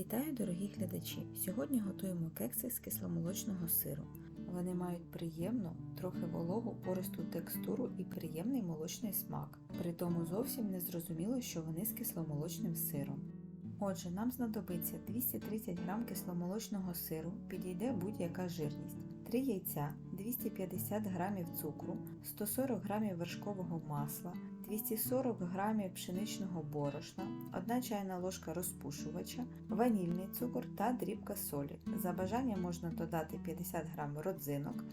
Вітаю, дорогі глядачі! Сьогодні готуємо кекси з кисломолочного сиру. Вони мають приємну, трохи вологу, пористу текстуру і приємний молочний смак. При тому зовсім не зрозуміло, що вони з кисломолочним сиром. Отже, нам знадобиться 230 г кисломолочного сиру, підійде будь-яка жирність, 3 яйця, 250 г цукру, 140 г вершкового масла, 240 г пшеничного борошна, 1 чайна ложка розпушувача, ванільний цукор та дрібка солі. За бажанням можна додати 50 г родзинок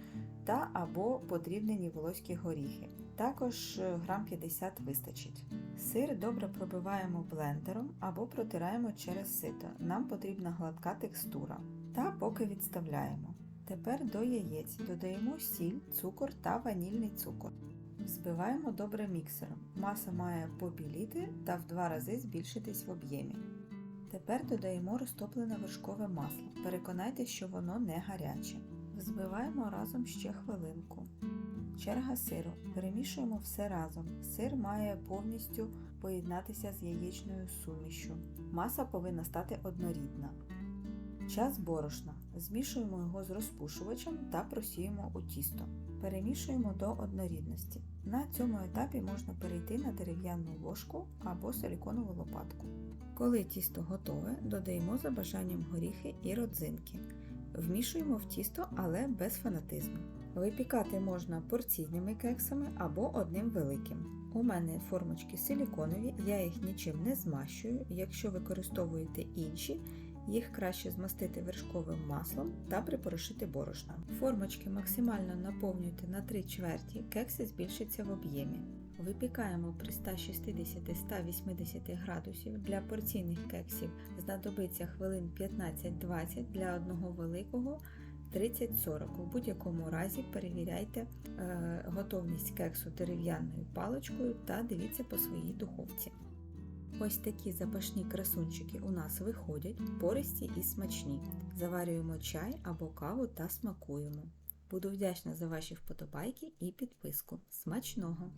та або подрібнені волоські горіхи. Також е, грам 50 вистачить. Сир добре пробиваємо блендером або протираємо через сито. Нам потрібна гладка текстура. Та поки відставляємо. Тепер до яєць додаємо сіль, цукор та ванільний цукор. Взбиваємо добре міксером. Маса має побіліти та в два рази збільшитись в об'ємі. Тепер додаємо розтоплене вершкове масло. Переконайтеся, що воно не гаряче. Взбиваємо разом ще хвилинку. Черга сиру. Перемішуємо все разом. Сир має повністю поєднатися з яєчною сумішю. Маса повинна стати однорідна. Час борошна. Змішуємо його з розпушувачем та просіємо у тісто. Перемішуємо до однорідності. На цьому етапі можна перейти на дерев'яну ложку або силіконову лопатку. Коли тісто готове, додаємо за бажанням горіхи і родзинки. Вмішуємо в тісто, але без фанатизму. Випікати можна порційними кексами або одним великим. У мене формочки силіконові, я їх нічим не змащую. Якщо використовуєте інші, їх краще змастити вершковим маслом та припорошити борошном. Формочки максимально наповнюйте на 3 чверті, кекси збільшаться в об'ємі. Випікаємо при 160-180 градусів. Для порційних кексів знадобиться хвилин 15-20 для одного великого 30-40. У будь-якому разі перевіряйте е, готовність кексу дерев'яною паличкою та дивіться по своїй духовці. Ось такі запашні красунчики у нас виходять, пористі і смачні. Заварюємо чай або каву та смакуємо. Буду вдячна за ваші вподобайки і підписку. Смачного!